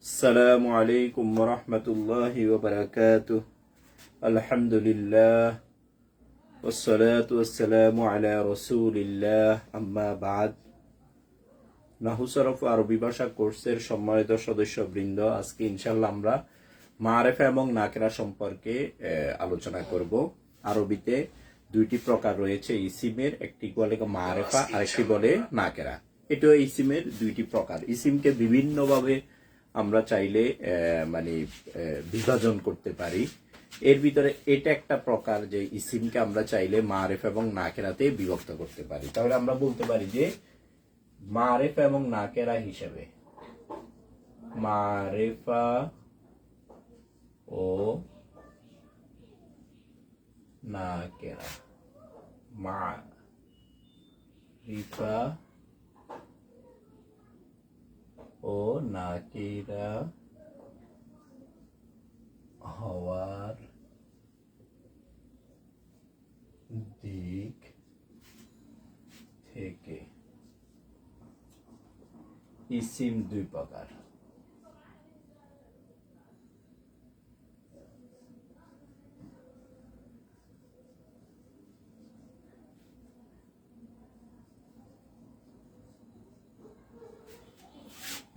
السلام عليكم ورحمة الله وبركاته الحمد لله والصلاة والسلام على رسول الله أما بعد নাহুসরফ আরবি ভাষা কোর্সের সম্মানিত সদস্যবৃন্দ আজকে ইনশাল্লাহ আমরা মারেফা এবং নাকেরা সম্পর্কে আহ, আলোচনা করব আরবিতে দুইটি প্রকার রয়েছে ইসিমের একটি বলে মারেফা আরেকটি বলে নাকেরা এটাও ইসিমের দুইটি প্রকার ইসিমকে বিভিন্নভাবে আমরা চাইলে মানে বিভাজন করতে পারি। এর ভিতরে এটা একটা প্রকার যে ইসিমকে আমরা চাইলে মারেফ এবং নাকেরাতে বিভক্ত করতে পারি। তাহলে আমরা বলতে পারি যে, মারেফা এবং নাকেরা হিসেবে, মারেফা ও নাকেরা, মারিফা ও নাকিরা হওয়ার দিক থেকে। ইসিম দুই প্রকার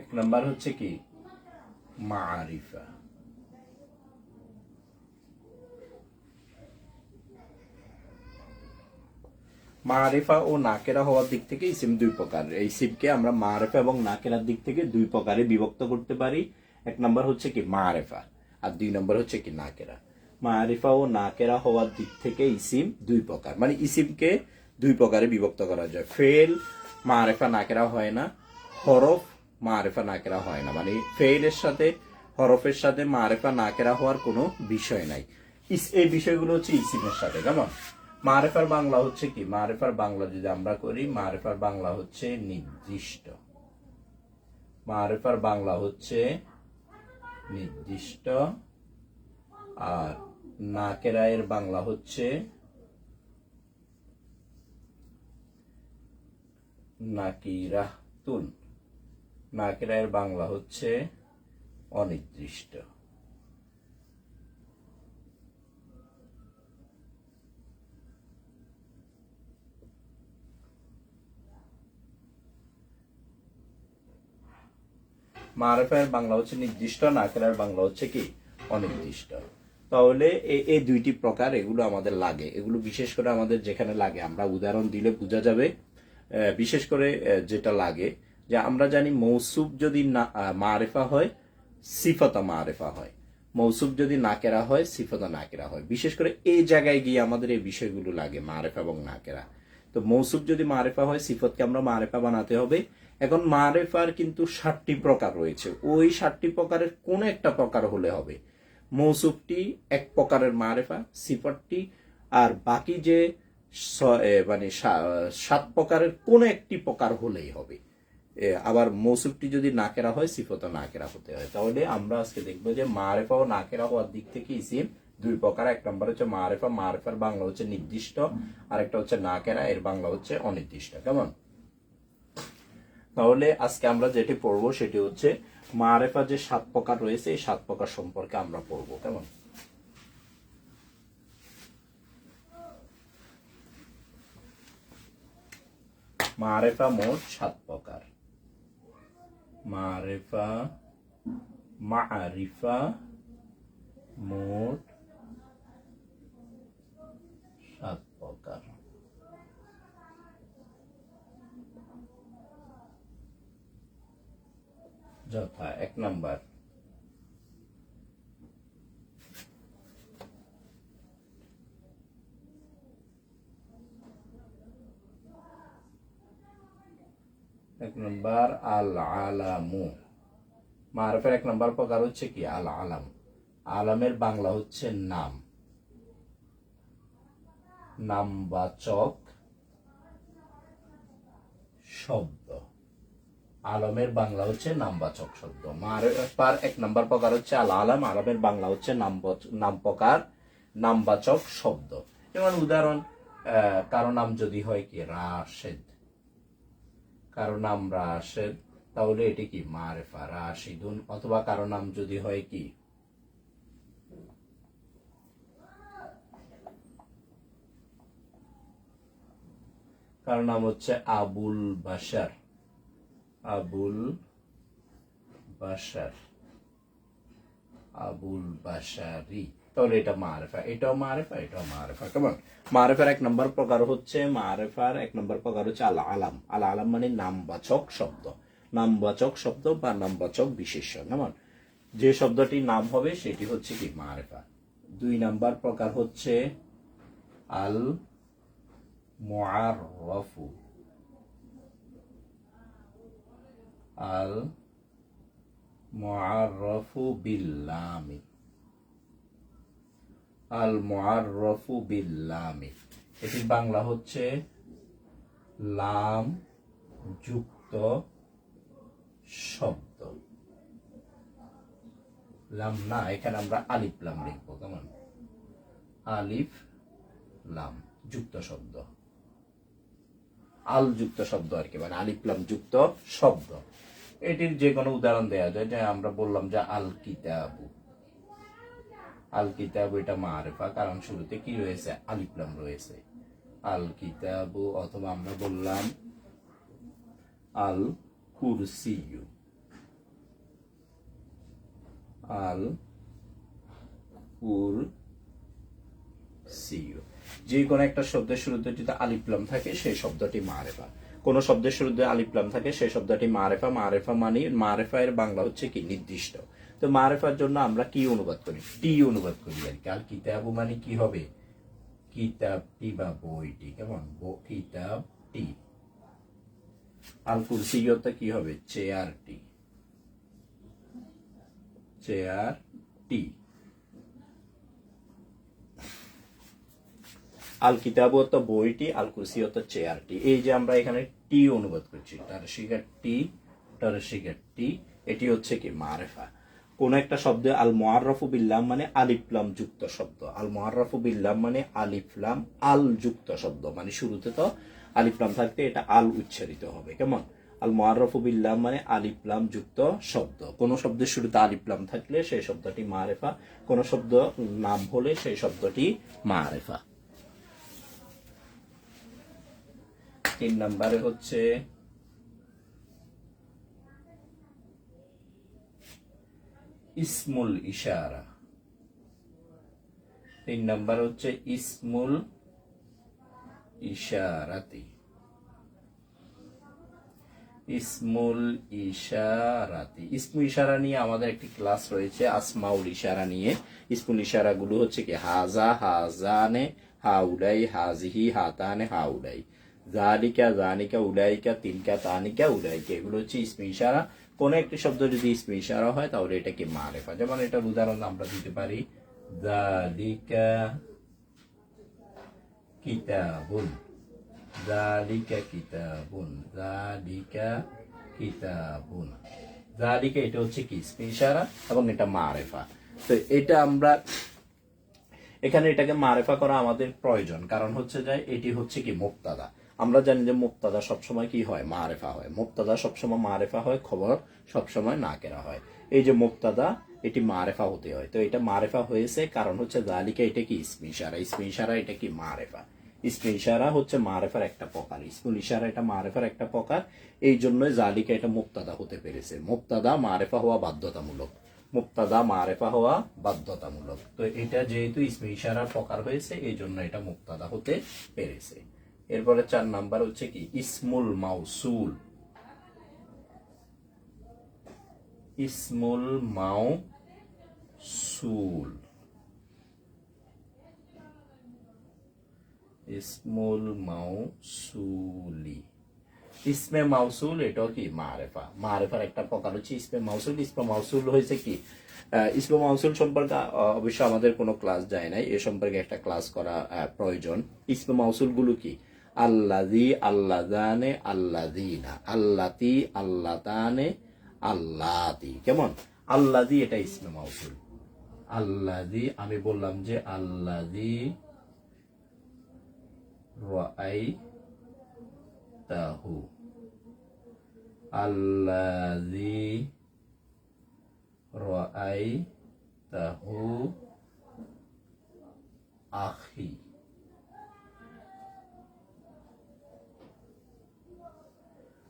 এক নাম্বার হচ্ছে কি? মারিফা। মারেফা ও নাকেরা হওয়ার দিক থেকে ইসিম দুই প্রকার। এই সিমকে আমরা মারেফা এবং নাকেরার দিক থেকে দুই প্রকারে বিভক্ত করতে পারি। এক নম্বর হচ্ছে কি? মারেফা। আর দুই নম্বর হচ্ছে কি? নাকেরা। মারিফা ও নাকেরা হওয়ার দিক থেকে ইসিম দুই প্রকার। মানে ইসিমকে দুই প্রকারে বিভক্ত করা যায়। ফেল, মারেফা, নাকেরা হয় না। হরফ মারেফা নাকেরা হয় না। মানে ফেইলের সাথে, হরফের সাথে মারেফা নাকেরা হওয়ার কোনো বিষয় নাই। এই বিষয়গুলো হচ্ছে ইসিমের সাথে, কেমন? মারেফার বাংলা হচ্ছে কি? মারেফার বাংলা যদি আমরা করি, মারেফার বাংলা হচ্ছে নির্দিষ্ট। মারেফার বাংলা হচ্ছে নির্দিষ্ট। আর নাকেরায়ের বাংলা হচ্ছে নাকিরাতুন। নাকেরায়ের বাংলা হচ্ছে অনির্দিষ্ট। মারেফায়ের বাংলা হচ্ছে নির্দিষ্ট নাকেরার বাংলা হচ্ছে কি? অনির্দিষ্ট। তাহলে এই দুইটি প্রকার এগুলো আমাদের লাগে। এগুলো বিশেষ করে আমাদের যেখানে লাগে, আমরা উদাহরণ দিলে বোঝা যাবে। বিশেষ করে যেটা লাগে। যে আমরা জানি মৌসুব যদি না মারেফা হয়, সিফতা মারেফা হয়। মৌসুব যদি নাকেরা হয়, সিফতা নাকেরা হয়। বিশেষ করে এই জায়গায় গিয়ে আমাদের এই বিষয়গুলো লাগে, মারেফা এবং নাকেরা। তো মৌসুব যদি মারেফা হয়, সিফতকে আমরা মারেফা বানাতে হবে। এখন মারেফার কিন্তু ষাটটি প্রকার রয়েছে। ওই ষাটটি প্রকারের কোন একটা প্রকার হলে হবে। মৌসুফটি এক প্রকারের মারেফা, সিফতটি, আর বাকি যে মানে সাত প্রকারের কোন একটি প্রকার হলেই হবে। আবার মৌসুফটি যদি নাকেরা হয় সিফত নাকেরা হতে হয়। তাহলে আমরা আজকে দেখব যে মারেফা ও নাকেরা হওয়ার দিক থেকে ইসিম দুই প্রকার। এক নম্বর হচ্ছে মারেফা, মারেফার বাংলা হচ্ছে নির্দিষ্ট। আর একটা হচ্ছে নাকেরা এর বাংলা হচ্ছে অনির্দিষ্ট। কেমন? তাহলে আজকে আমরা যেটি পড়ব সেটি হচ্ছে মারেফা যে সাত প্রকার রয়েছে, এই সাত প্রকার সম্পর্কে আমরা পড়ব। কেমন? মারেফা মোট সাত প্রকার। মারেফা মারিফা মোট সাত প্রকার। যথা এক নাম্বার। নম্বর আল আলামু মারফের এক নম্বর প্রকার হচ্ছে কি? আল আলাম আলামের বাংলা হচ্ছে নাম। নামবাচক শব্দ। আলমের বাংলা হচ্ছে নামবাচক শব্দ। মারফার এক নম্বর প্রকার হচ্ছে আল আলাম আলমের বাংলা হচ্ছে নাম নাম প্রকার নামবাচক শব্দ। যেমন উদাহরণ কারও নাম যদি হয় কি? রাশেদ। কারও নাম রাশেদ, তাহলে এটি কি মারেফা রাশিদুন? অথবা কারও নাম যদি হয় কি? কারও নাম হচ্ছে আবুল বাশার। আবুল বাশার। আবুল বাশারি। তাহলে এটা মারেফা, এটাও মারেফা এটাও মারেফা। কেমন মারেফার এক নম্বর প্রকার হচ্ছে, মারেফার এক নম্বর প্রকার হচ্ছে আল আলাম। আল আলাম মানে নামবাচক শব্দ। নামবাচক শব্দ বা নামবাচক বিশেষ্য কেমন যে শব্দটি নাম হবে সেটি হচ্ছে কি? মারেফা। দুই নাম্বার প্রকার হচ্ছে আল মুআররাফু। আল মুআররাফু বিল্লামি আল মুআররাফু বিল্লামি। এটির বাংলা হচ্ছে লাম যুক্ত শব্দ। লাম না, এখানে আমরা আলিফ লাম লিখব, কেমন? আলিফ লাম যুক্ত শব্দ। আল যুক্ত শব্দ আর কি মানে আলিফ লাম যুক্ত শব্দ। এটির যে কোনো উদাহরণ দেওয়া যায়, যে আমরা বললাম যে আল কিতাবু আল কিতাবু এটা মারেফা, কারণ শুরুতে কি রয়েছে? আলিফ লাম রয়েছে। আল কিতাবু অথবা আমরা বললাম আল কুরসিয়ু। আল কুর সিইউ যে কোনো একটা শব্দের শুরুতে যদি আলিপ্লাম থাকে, সেই শব্দটি মারেফা। কোন শব্দের শুরুতে আলিপ্লাম থাকে, সেই শব্দটি মারেফা। মারেফা মানে মারেফা এর বাংলা হচ্ছে কি? নির্দিষ্ট। তো মারেফার জন্য আমরা কি অনুবাদ করি? টি অনুবাদ করি আর কি? আর কিতাবু মানে কি হবে? কিতাবটি বা বইটি, কেমন? ব- কিতাবটি আল কুরসিয়তে কি হবে? চেয়ারটি চেয়ারটি আল কিতাবত বইটি আল কুরসিয়ত চেয়ারটি এই যে আমরা এখানে টি অনুবাদ করছি তার শিকার টি তার শিকার টি, এটি হচ্ছে কি মারেফা। কোন একটা শব্দে আল মোয়াররফু বিল্লাম মানে আলিফলাম যুক্ত শব্দ। আল মোয়াররফু বিল্লাম মানে আলিফলাম আল যুক্ত শব্দ। মানে শুরুতে তো আলিফলাম থাকতে এটা আল উচ্চারিত হবে। কেমন? আল মোয়াররফু বিল্লাম মানে আলিফলাম যুক্ত শব্দ। কোন শব্দের শুরুতে আলিফলাম থাকলে সেই শব্দটি মারেফা, কোন শব্দ নাম হলে সেই শব্দটি মারেফা। তিন নম্বরে হচ্ছে ইসমুল ইশারা। তিন নম্বর হচ্ছে ইসমুল ইশারাতি। ইসমুল ইশারাতি। ইসমু ইশারা নিয়ে আমাদের একটি ক্লাস রয়েছে, আসমাউল ইশারা নিয়ে। ইসমুল ইশারা গুলো হচ্ছে কি, হাজা, হাজানে, হাউলাই, হাজিহি, হাতানে, হাউলাই। জালিকা, জানিকা, উলাইকা তিলকা তানিকা, উলাইকা। এগুলো হচ্ছে ইসমে ইশারা। কোন একটি শব্দ যদি ইশারা হয়, তাহলে এটা কি মারেফা যেমন এটার উদাহরণ আমরা দিতে পারি জালিকা কিতাবুন। জালিকা কিতাবুন। জালিকা কিতাবুন। জালিকা এটা হচ্ছে কি? ইসমে ইশারা এবং এটা মারেফা। তো এটা আমরা, এখানে এটাকে মারেফা করা আমাদের প্রয়োজন। কারণ হচ্ছে যে, এটি হচ্ছে কি, মুক্তাদা। আমরা জানি যে মুক্তাদা সবসময় কি হয়? মারেফা হয়। মুক্তাদা সবসময় মারেফা হয়, খবর সবসময় না কেরা হয়। এই যে মুক্তাদা এটি মারেফা হতে হয়। তো এটা মারেফা হয়েছে, কারণ হচ্ছে জালিকা এটা কি? ইসমি ইশারা ইসমি এটা কি? মারেফা। ইসমি ইশারা হচ্ছে মারেফার একটা প্রকার। ইসমুল ইশারা এটা মারেফার একটা প্রকার। এই জন্যই জালিকা এটা মুক্তাদা হতে পেরেছে। মুক্তাদা মারেফা হওয়া বাধ্যতামূলক। মুক্তাদা মারেফা হওয়া বাধ্যতামূলক। তো এটা যেহেতু ইসমে ইশারার প্রকার হয়েছে, এই জন্য এটা মুক্তাদা হতে পেরেছে। এরপরে চার নাম্বার হচ্ছে কি? ইসমুল মাউসুল। ইসমুল মাউসুল। ইসমুল মাউসুলি। ইসমে মাউসুল, এটাও কি? মারেফা। মারেফার একটা প্রকার হচ্ছে ইসমে মাউসুল। ইসমে মাউসুল হয়েছে কি? ইসমে মাউসুল সম্পর্কে অবশ্য আমাদের কোনো ক্লাস যায় নাই। এ সম্পর্কে একটা ক্লাস করা প্রয়োজন। ইসমে মাউসুল গুলো কি আল্লাদি আল্লাদানে আল্লাদিনা আল্লাতি আল্লাতানে আল্লাতি। কেমন? আল্লাদি এটা ইসমে মাউসুল। আল্লাদি আমি বললাম যে আল্লাদি রাই তাহু আল্লাযী রাআইতাহু আখি।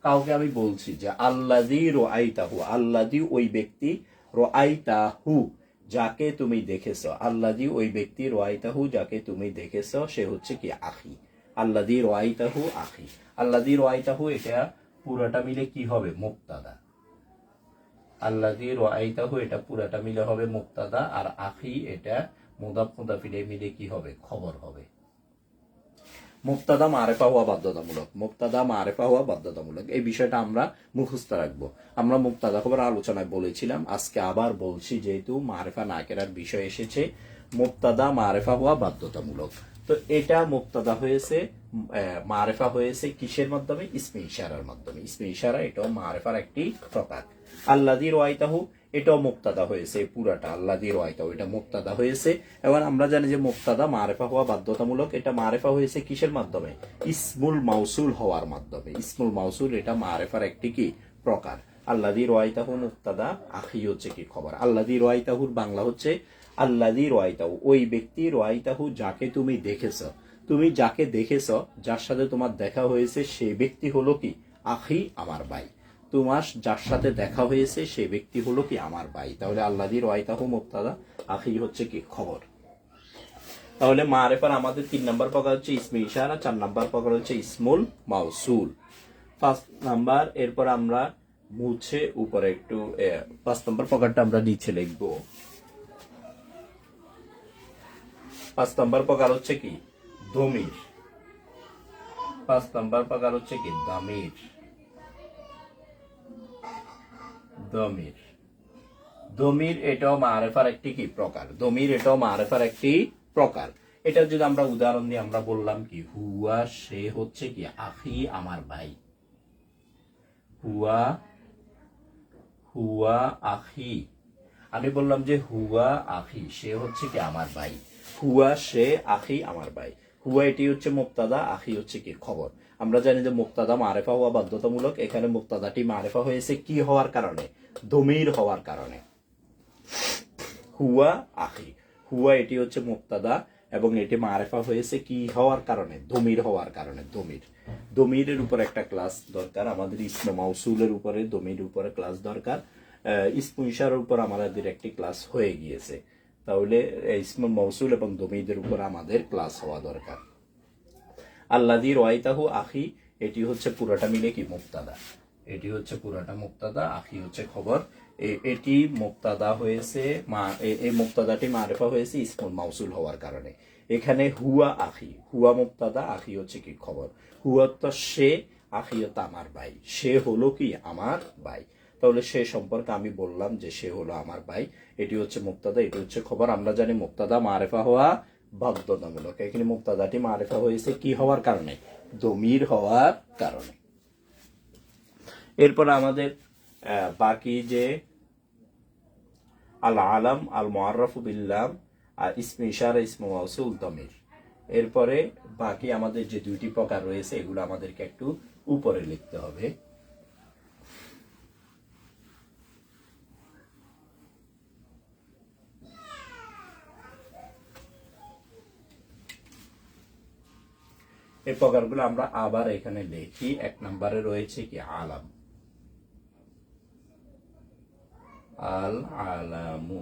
কাউকে আমি বলছি যে আল্লাদি রোআইতাহু আল্লাদি ওই ব্যক্তি রোআইতাহু যাকে তুমি দেখেছ। আল্লাদি ওই ব্যক্তি রোআইতাহু যাকে তুমি দেখেছ, সে হচ্ছে কি আখি। আল্লাদি রোআইতাহু আখি। আল্লাদি রোআইতাহু এটা পুরাটা মিলে কি হবে? মুক্তাদা। আল্লাদি রোআইতাহু এটা পুরাটা মিলে হবে মুক্তাদা, আর আখি এটা মুদাফ মুদাফিলে মিলে কি হবে? খবর হবে। মুক্তাদা মারেফা হওয়া বাধ্যতামূলক, মুক্তাদা মারেফা হওয়া বাধ্যতামূলক। এই বিষয়টা আমরা মুখস্থ রাখব। আমরা মুক্তাদা খবর আলোচনায় বলেছিলাম, আজকে আবার বলছি যেহেতু মারেফা না কেরার বিষয় এসেছে, মুক্তাদা মারেফা হওয়া বাধ্যতামূলক। তো এটা মুক্তাদা হয়েছে মারেফা হয়েছে কিসের মাধ্যমে? ইসমে ইশারার মাধ্যমে। ইসমে ইশারা এটাও মারেফার একটি প্রকার আল্লাদি রোয়াইতাহু এটাও মুক্তাদা হয়েছে পুরাটা আল্লাদি রোয়াইতাহু এটা মুক্তাদা হয়েছে। এবার আমরা জানি যে মুক্তাদা মারেফা হওয়া বাধ্যতামূলক, এটা মারেফা হয়েছে কিসের মাধ্যমে? ইসমুল মাউসুল হওয়ার মাধ্যমে। ইসমুল মাউসুল, এটা মারেফার একটি কি? প্রকার। আল্লাদি রোয়াইতাহু মুক্তাদা, আখি হচ্ছে কি খবর? আল্লাদি রোয়াইতাহুর বাংলা হচ্ছে আল্লাদি রোয়াইতাহু ওই ব্যক্তি রোয়াইতাহু যাকে তুমি দেখেছ, তুমি যাকে দেখেছ, যার সাথে তোমার দেখা হয়েছে সেই ব্যক্তি হলো কি? আখি, আমার ভাই। তোমার যার সাথে দেখা হয়েছে, সেই ব্যক্তি হলো কি আমার ভাই। তাহলে আল্লাদি রোয়াইতাহু মুক্তাদা আখি হচ্ছে কি খবর? তাহলে মারেফার আমাদের তিন নাম্বার প্রকার হচ্ছে ইসমে ইশারা, চার নাম্বার প্রকার হচ্ছে ইসমুল মাউসুল। ফার্স্ট নাম্বার, এরপর আমরা মুছে উপরে একটু পাঁচ নম্বর প্রকারটা আমরা নিচে লিখব। পাঁচ নম্বর প্রকার হচ্ছে কি, দমির। পাঁচ নাম্বার প্রকার হচ্ছে কি, দামির। দমির। দমির এটাও মারেফার একটি কি? প্রকার। দমির এটাও মারেফার একটি প্রকার। এটা যদি আমরা উদাহরণ দিয়ে আমরা বললাম কি, হুয়া সে হচ্ছে কি, আখি আমার ভাই। হুয়া হুয়া আখি। আমি বললাম যে হুয়া আখি, সে হচ্ছে কি আমার ভাই। হুয়া সে আখি আমার ভাই। হুয়া এটি হচ্ছে মুক্তাদা, আখি হচ্ছে কি খবর। আমরা জানি যে মুক্তাদা মারেফা হওয়া বাধ্যতামূলক। এখানে মুক্তাদাটি মারেফা হয়েছে কি হওয়ার কারণে? দমির হওয়ার কারণে। হুয়া আখি। হুয়া, এটি হচ্ছে মুক্তাদা এবং এটি মারেফা হয়েছে কি হওয়ার কারণে? দমির হওয়ার কারণে দমির দমিরের উপর একটা ক্লাস দরকার, আমাদের ইসমে মাউসুলের উপরে দমির উপরে ক্লাস দরকার। ইসমু উপর আমাদের একটি ক্লাস হয়ে গিয়েছে। তাহলে ইসমে মৌসুল এবং দমিদের উপর আমাদের ক্লাস হওয়া দরকার। আল্লাদি রয়তাহু আখি, এটি হচ্ছে পুরাটা মিলে কি মুক্তাদা? এটি হচ্ছে পুরোটা মুক্তাদা, আখি হচ্ছে খবর। এটি মুক্তাদা হয়েছে, মা এই মুক্তাদাটি মারেফা হয়েছে ইসমুল মাউসুল হওয়ার কারণে। এখানে হুয়া আখি, হুয়া মুক্তাদা, আখি হচ্ছে কি খবর? হুয়া তো সে, আখি তো আমার ভাই। সে হলো কি আমার ভাই। তাহলে সে সম্পর্কে আমি বললাম যে সে হলো আমার ভাই। এটি হচ্ছে মুক্তাদা, এটি হচ্ছে খবর। আমরা জানি মুক্তাদা মারেফা হওয়া বাধ্যতামূলক এখানে মুক্তাদাটি মারেফা হয়েছে কি হওয়ার কারণে দমির হওয়ার কারণে এরপর আমাদের বাকি যে আল আলাম আল মোয়াররফু বিল্লাম আর ইসমে ইশারা, ইসমে মাউসুল, দমির। এরপরে বাকি আমাদের যে দুইটি প্রকার রয়েছে, এগুলো আমাদেরকে একটু উপরে লিখতে হবে। এই প্রকারগুলো আমরা আবার এখানে দেখি। এক নম্বরে রয়েছে কি? আলাম। আল আলামু।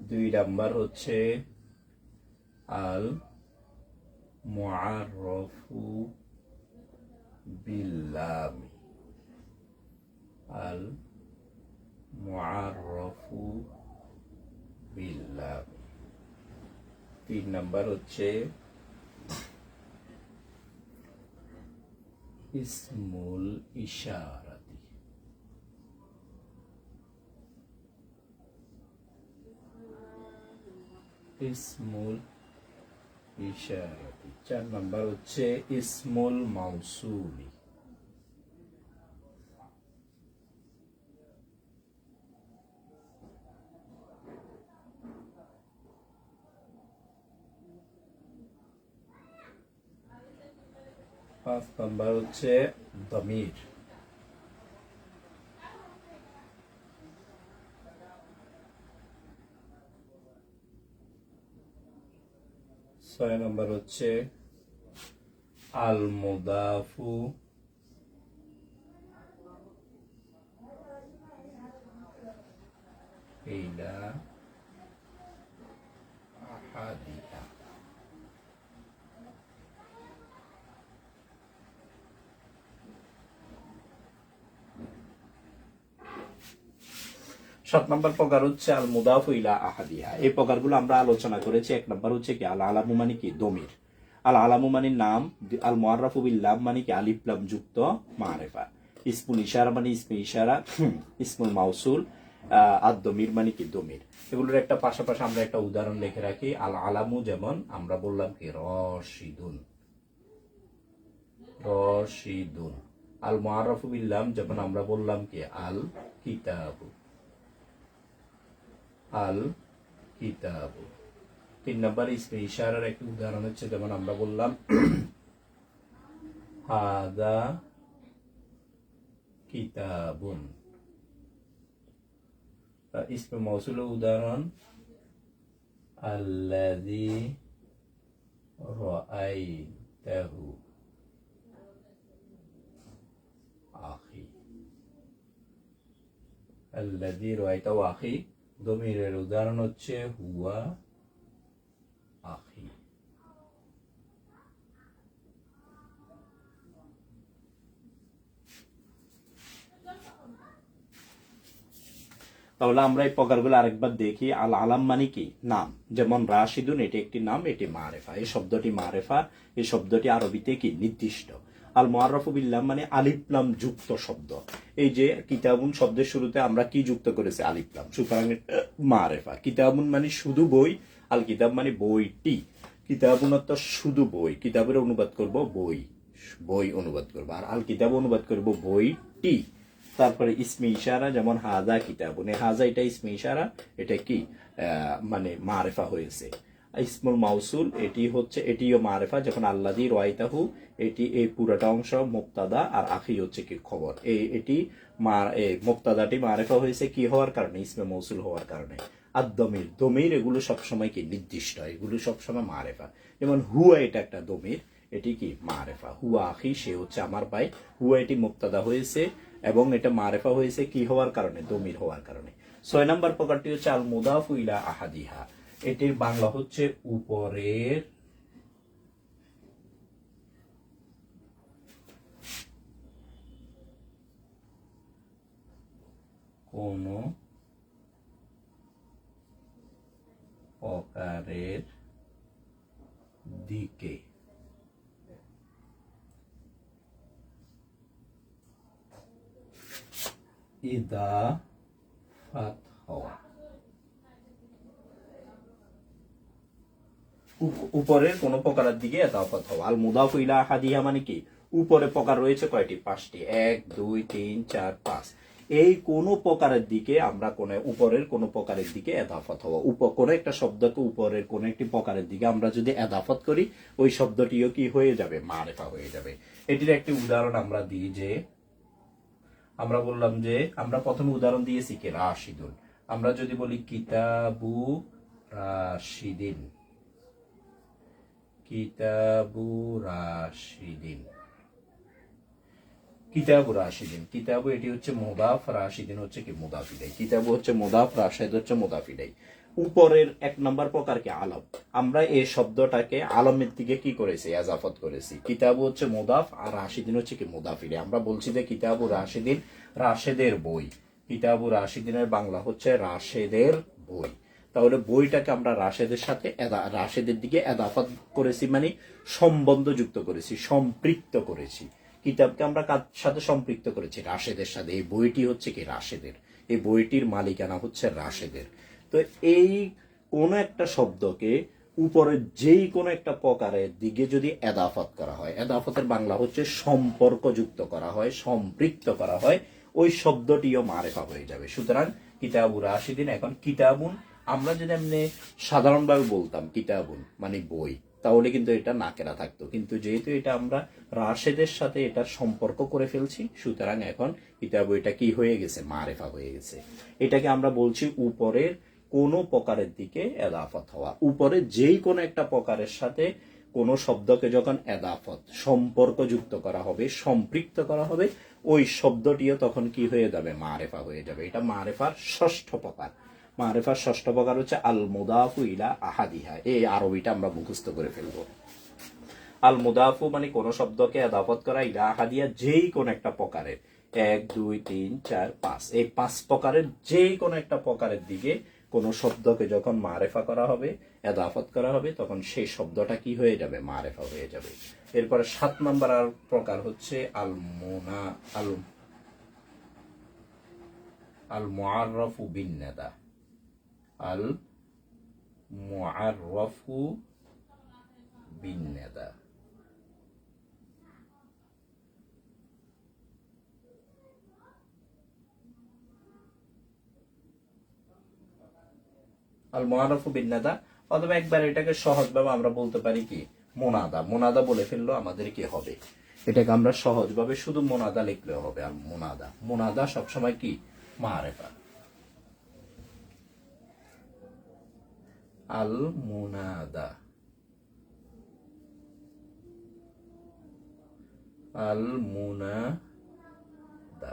দুই নাম্বার হচ্ছে আল মুআররফু বিল্লামি। আল মুআররফু বিল্লামি। তিন নাম্বার হচ্ছে ইসমুল ইশারাতি। ইসমুল ইশারাতি। চার নাম্বার হচ্ছে ইসমুল মাউসুলি নাম্বার হচ্ছে দমির ছয় নম্বর হচ্ছে আল মুদাফু এইটা আহাদি সাত নম্বর প্রকার হচ্ছে আল মুদাফ ইলা আহাদিহা। এই প্রকারগুলো আমরা আলোচনা করেছি। এক নম্বর হচ্ছে কি, আল আলামু মানে কি? দমির। আল আলামু মানে নাম, আল মুআররাফু বিল্লাম মানে কি? আলিফলাম যুক্ত মারেফা। ইসমুল ইশারা মানে ইসমে ইশারা ইসমুল মাউসুল আর দমির মানে কি? দমির। এগুলোর একটা পাশাপাশি আমরা একটা উদাহরণ লিখে রাখি। আল আলামু যেমন আমরা বললাম কি? রশিদুন। রশিদুন। আল বিল্লাম যেমন আমরা বললাম কি? আল কিতাবু। আল কিতাব। তিন নম্বর ইসমে ইশারার একটি উদাহরণ হচ্ছে, যেমন আমরা বললাম, হাদা কিতাবুন। ইসমে মৌসুলের উদাহরণ, আল্লাযী রাআইতাহু আখি। আল্লাযী রাআইতাহু আখি। দমিরের উদাহরণ হচ্ছে হুয়া আখি। তাহলে আমরা এই প্রকারগুলো আরেকবার দেখি। আল আলাম মানে কি? নাম। যেমন রাশিদুন, এটি একটি নাম, এটি মারেফা। এই শব্দটি মারেফা, এই শব্দটি আরবিতে কি? নির্দিষ্ট। আল মোয়াররফু বিল্লাহ মানে আলিফলাম যুক্ত শব্দ। এই যে কিতাবুন শব্দের শুরুতে আমরা কি যুক্ত করেছি? আলিফলাম সুতরাং মারেফা। কিতাবুন মানে শুধু বই আল কিতাব মানে বইটি। কিতাবুন অর্থ শুধু বই, কিতাবের অনুবাদ করব বই বই অনুবাদ করব। আর আল কিতাব অনুবাদ করব বইটি। তারপরে ইসমে ইশারা, যেমন হাজা কিতাব মানে হাজা এটা ইসমে ইশারা, এটা কি? মানে মারেফা হয়েছে। ইসমুল মাউসুল, এটি হচ্ছে এটিও মারেফা, যখন আল্লাদি রয়তাহু, এটি এই পুরোটা অংশ, মুক্তাদা আর আখি হচ্ছে কি খবর। এই, এটি মুক্তাদাটি মারেফা হয়েছে কি হওয়ার কারণে? ইসমে মৌসুল হওয়ার কারণে। আর দমির দমির এগুলো সবসময় কি নির্দিষ্ট, এগুলো সবসময় মারেফা। যেমন হুয়া এটা একটা দমির, এটি কি মারেফা। হুয়া আখি, সে হচ্ছে আমার ভাই হুয়া এটি মুক্তাদা হয়েছে এবং এটা মারেফা হয়েছে কি হওয়ার কারণে? দমির হওয়ার কারণে। ছয় নম্বর প্রকারটি হচ্ছে আল মুদাফু ইলা আহাদিহা। এটির বাংলা হচ্ছে উপরের কোন প্রকারের দিকে। ইদা ফাত হওয়া উপ- উপরের কোন প্রকারের দিকে এতাফত হওয়া। আল মুদাফু ইলা হাদিহা মানে কি? উপরে প্রকার রয়েছে কয়টি? পাঁচটি। এক, দুই, তিন, চার, পাঁচ। এই কোন প্রকারের দিকে আমরা কোন উপরের কোন প্রকারের দিকে এদাফত হওয়া। উপ, কোন একটা শব্দকে উপরের কোন একটি প্রকারের দিকে আমরা যদি এদাফত করি, ওই শব্দটিও কি হয়ে যাবে? মারেফা হয়ে যাবে। এটির একটি উদাহরণ আমরা দিই যে, আমরা বললাম যে, আমরা প্রথমে উদাহরণ দিয়েছি কি? রাশিদুন। আমরা যদি বলি কিতাবু রাশিদিন। কিতাবু রাশিদিন কিতাবু রাশিদিন কিতাবু এটি হচ্ছে মোদাফ রাশিদিন হচ্ছে কি? মোদাফিডাই কিতাবু হচ্ছে মোদাফ রাশিদ হচ্ছে মোদাফিডাই উপরের এক নম্বর প্রকার কি? আলম। আমরা এই শব্দটাকে আলমের দিকে কি করেছি? এজাফত করেছি। কিতাবু হচ্ছে মোদাফ আর রাশিদিন হচ্ছে কি? মোদাফিডে আমরা বলছি যে কিতাবু রাশিদিন রাশেদের বই। কিতাবু রাশিদিনের বাংলা হচ্ছে রাশেদের বই। তাহলে বইটাকে আমরা রাশেদের সাথে রাশেদের দিকে এদাফাত করেছি মানে সম্বন্ধ যুক্ত করেছি, সম্পৃক্ত করেছি। কিতাবকে আমরা কার সাথে সম্পৃক্ত করেছি? রাশেদের সাথে। এই বইটি হচ্ছে কি? রাশেদের। এই বইটির মালিকানা হচ্ছে রাশেদের। তো এই কোন একটা শব্দকে উপরে যেই কোনো একটা প্রকারের দিকে যদি এদাফত করা হয়, এদাফতের বাংলা হচ্ছে সম্পর্ক যুক্ত করা হয়, সম্পৃক্ত করা হয়, ওই শব্দটিও মারেফা হয়ে যাবে। সুতরাং কিতাবু রাশিদিন, এখন কিতাবুন আমরা যদি এমনি সাধারণভাবে বলতাম কিতাবুন মানে বই, তাহলে কিন্তু এটা নাকেরা থাকতো। কিন্তু যেহেতু এটা আমরা রাশেদের সাথে এটার সম্পর্ক করে ফেলছি, সুতরাং এখন কিতাব এটা কি হয়ে গেছে? মারেফা হয়ে গেছে। এটাকে আমরা বলছি উপরের কোনো প্রকারের দিকে এদাফত হওয়া। উপরে যেই কোনো একটা প্রকারের সাথে কোনো শব্দকে যখন এদাফত সম্পর্ক যুক্ত করা হবে, সম্পৃক্ত করা হবে, ওই শব্দটিও তখন কি হয়ে যাবে? মারেফা হয়ে যাবে। এটা মারেফার ষষ্ঠ প্রকার। মারেফার ষষ্ঠ প্রকার হচ্ছে আল মুদাফু ইলা আহাদিহা। এই আরবিটা আমরা মুখস্থ করে ফেলব। আল মুদাফু মানে কোন শব্দকে আদাফত করা ইলা আহাদিয়া যেই কোন একটা প্রকারের। এক, দুই, তিন, চার, পাঁচ। এই পাঁচ প্রকারের যেই কোন একটা প্রকারের দিকে কোন শব্দকে যখন মারেফা করা হবে এদাফত করা হবে, তখন সেই শব্দটা কি হয়ে যাবে? মারেফা হয়ে যাবে। এরপরে সাত নম্বর আর প্রকার হচ্ছে আল মোনা আল আল বিন নাদা আল মুআররাফু বিন নাদা আল মোয়ারফু বিন্নাদা, অথবা একবার এটাকে সহজভাবে আমরা বলতে পারি কি? মোনাদা। মোনাদা বলে ফেলল আমাদের কি হবে? এটাকে আমরা সহজভাবে শুধু মোনাদা লিখলেও হবে আর মোনাদা মোনাদা সবসময় কি? মারেফা। আল মোনাদা আল মুনাদা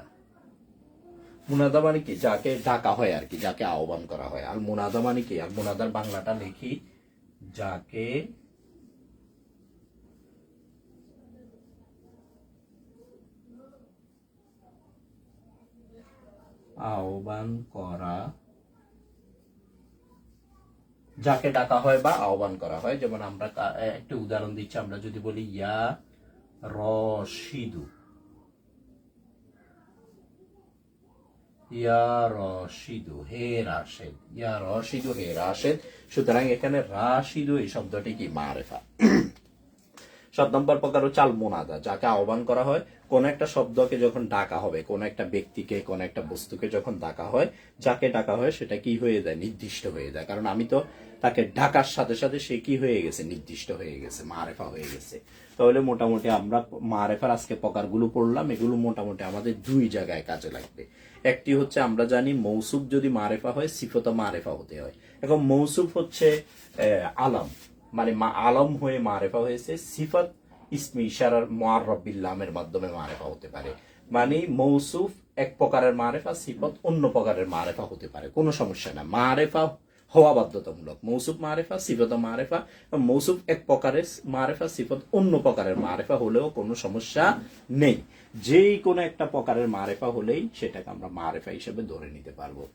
মুনাদা মানে কি? যাকে ডাকা হয় আর কি, যাকে আহ্বান করা হয়। আর মুনাদা মানে কি? আর মুনাদার বাংলাটা লিখি, যাকে আহ্বান করা যাকে ডাকা হয় বা আহ্বান করা হয়, যেমন আমরা একটা উদাহরণ দিচ্ছি, আমরা যদি বলি, ইয়া রশিদু। ইয়া হে ইয়া হে সুতরাং এখানে এই শব্দটি কি? মারেফা। সাত নম্বর প্রকার হচ্ছে আল মোনাদা যাকে আহ্বান করা হয়। কোন একটা শব্দকে যখন ডাকা হবে, কোন একটা ব্যক্তিকে, কোন একটা বস্তুকে যখন ডাকা হয়, যাকে ডাকা হয় সেটা কি হয়ে যায়? নির্দিষ্ট হয়ে যায়। কারণ আমি তো তাকে ডাকার সাথে সাথে সে কি হয়ে গেছে? নির্দিষ্ট হয়ে গেছে, মারেফা হয়ে গেছে। তাহলে মোটামুটি আমরা মারেফার আজকে প্রকারগুলো পড়লাম। এগুলো মোটামুটি আমাদের দুই জায়গায় কাজে লাগবে। একটি হচ্ছে আমরা জানি মৌসুফ যদি মারেফা হয়, সিফত মারেফা হতে হয়। এখন মৌসুফ হচ্ছে আলম। মানে মা আলম হয়ে মারেফা হয়েছে, সিফত ইসমি ইশারার মোয়ারবিল্লামের মাধ্যমে মারেফা হতে পারে। মানে মৌসুফ এক প্রকারের মারেফা, সিফত অন্য প্রকারের মারেফা হতে পারে। কোনো সমস্যা না। মারেফা হওয়া বাধ্যতামূলক। মৌসুফ মারেফা, সিফত মারেফা মৌসুফ এক প্রকারের মারেফা, সিফত অন্য প্রকারের মারেফা হলেও কোনো সমস্যা নেই। যেই কোনো একটা প্রকারের মারেফা হলেই সেটাকে আমরা মারেফা হিসেবে ধরে নিতে পারব।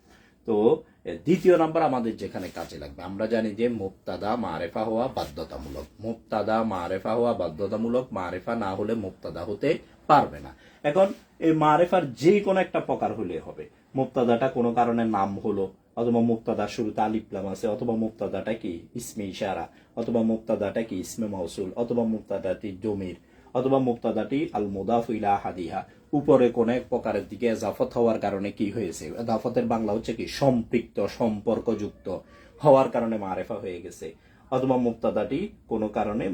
তো দ্বিতীয় নাম্বার আমাদের যেখানে কাজে লাগবে। আমরা জানি যে মুক্তাদা মারেফা হওয়া বাধ্যতামূলক। মুক্তাদা মারেফা হওয়া বাধ্যতামূলক, মারেফা না হলে মুক্তাদা হতে পারবে না। এখন এই মারেফার যে কোনো একটা প্রকার হলে হবে। মুক্তাদাটা কোনো কারণে নাম হলো, অথবা মুক্তাদার শুরুতে আলিপ্লাম আছে, অথবা মুক্তাদাটা কি ইসমে ইশারা, অথবা মুক্তাদাটা কি ইসমে মাউসুল, অথবা মুক্তাদাটি জমির, অথবা মুক্তাদাটি আল মুদাফ ইলা হাদিহা। উপরে কোন এক প্রকারের দিকে এজাফত হওয়ার কারণে কি হয়েছে? এজাফতের বাংলা হচ্ছে কি, সম্পৃক্ত, সম্পর্কযুক্ত হওয়ার কারণে মারেফা হয়ে গেছে। অথবা মুক্তাদাটি কোনো কারণে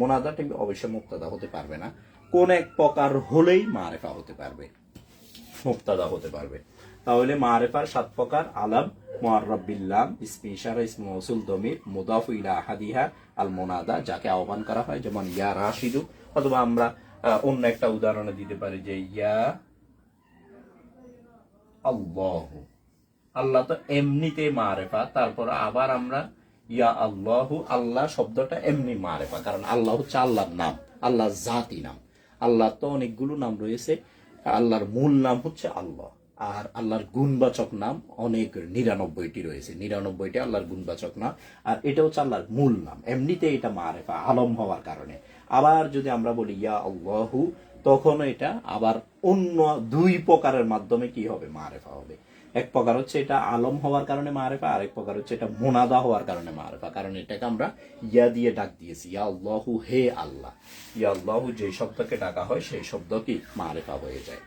মোনাদাটি অবশ্যই মুক্তাদা হতে পারবে না। কোন এক প্রকার হলেই মারেফা হতে পারবে। মুক্তাদা হতে পারবে। তাহলে মারেফার সাত প্রকার আলাম, মুআররাব বিল্লাম ইসমি ইশারা দমির, মুদাফ ইলা আহাদিহা আল মোনাদা যাকে আহ্বান করা হয় যেমন ইয়া রাশিদু, অথবা আমরা অন্য একটা উদাহরণে দিতে পারি যে, ইয়া আল্লাহ। আল্লাহ তো এমনিতে মারেফা, তারপর আবার আমরা ইয়া আল্লাহ আল্লাহ শব্দটা এমনি মারেফা, কারণ আল্লাহ হচ্ছে আল্লাহর নাম, আল্লাহর জাতি নাম। আল্লাহ তো অনেকগুলো নাম রয়েছে, আল্লাহর মূল নাম হচ্ছে আল্লাহ, আর আল্লাহর গুণবাচক নাম অনেক নিরানব্বইটি রয়েছে, নিরানব্বইটি আল্লাহর গুণবাচক নাম, আর এটা হচ্ছে আল্লাহর মূল নাম। এমনিতে এটা মারেফা, আলম হওয়ার কারণে। আবার যদি আমরা বলি, ইয়া আল্লাহু তখন এটা আবার অন্য দুই প্রকারের মাধ্যমে কি হবে? মারেফা হবে। এক প্রকার হচ্ছে এটা আলম হওয়ার কারণে মারেফা, আরেক প্রকার হচ্ছে এটা মোনাদা হওয়ার কারণে মারেফা। কারণ এটাকে আমরা ইয়া দিয়ে ডাক দিয়েছি। ইয়া আল্লাহু, হে আল্লাহ। ইয়া আল্লাহু যে শব্দকে ডাকা হয়, সেই শব্দ কি? মারেফা হয়ে যায়।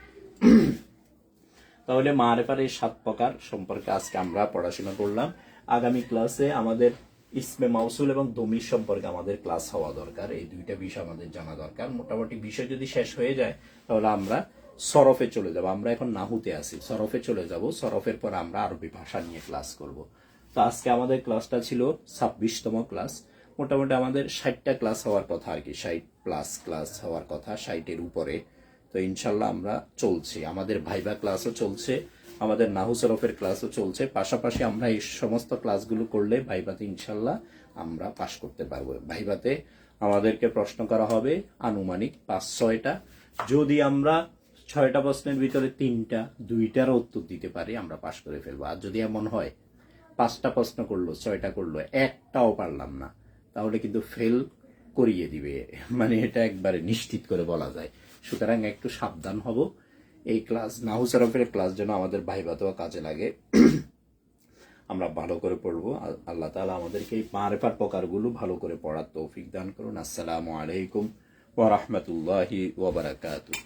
তাহলে মারেফার এই সাত প্রকার সম্পর্কে আজকে আমরা পড়াশোনা করলাম। আগামী ক্লাসে আমাদের ইসমে মাউসুল এবং দমির সম্পর্কে আমাদের ক্লাস হওয়া দরকার। এই দুইটা বিষয় আমাদের জানা দরকার। মোটামুটি বিষয় যদি শেষ হয়ে যায়, তাহলে আমরা সরফে চলে যাব। আমরা এখন নাহুতে আছি। সরফে চলে যাব। সরফের পর আমরা আরবি ভাষা নিয়ে ক্লাস করব। তো আজকে আমাদের ক্লাসটা ছিল ছাব্বিশতম ক্লাস মোটামুটি আমাদের ষাটটা ক্লাস হওয়ার কথা আর কি। ষাট প্লাস ক্লাস হওয়ার কথা, ষাটের উপরে। তো ইনশাল্লাহ আমরা চলছি। আমাদের ভাইবা ক্লাসও চলছে। আমাদের নাহু সরফের ক্লাসও চলছে। পাশাপাশি আমরা এই সমস্ত ক্লাসগুলো করলে ভাইবাতে ইনশাল্লাহ আমরা পাশ করতে পারব। ভাইবাতে আমাদেরকে প্রশ্ন করা হবে, আনুমানিক পাঁচ, ছয়টা। যদি আমরা ছয়টা প্রশ্নের ভিতরে তিনটা, দুইটার উত্তর দিতে পারি, আমরা পাশ করে ফেলব। আর যদি এমন হয়, পাঁচটা প্রশ্ন করল, ছয়টা করল, একটাও পারলাম না, তাহলে কিন্তু ফেল করিয়ে দিবে। মানে এটা একবারে নিশ্চিত করে বলা যায়। সুতরাং একটু সাবধান হব। এই ক্লাস নাহুসারফের ক্লাস যেন আমাদের ভাইবাতেও কাজে লাগে। আমরা ভালো করে পড়ব। আল্লাহ তালা আমাদেরকে এই মারেফার প্রকারগুলো ভালো করে পড়ার তৌফিক দান করুন। আসসালামু আলাইকুম ওয়া রাহমাতুল্লাহি ওয়া বারাকাতুহু।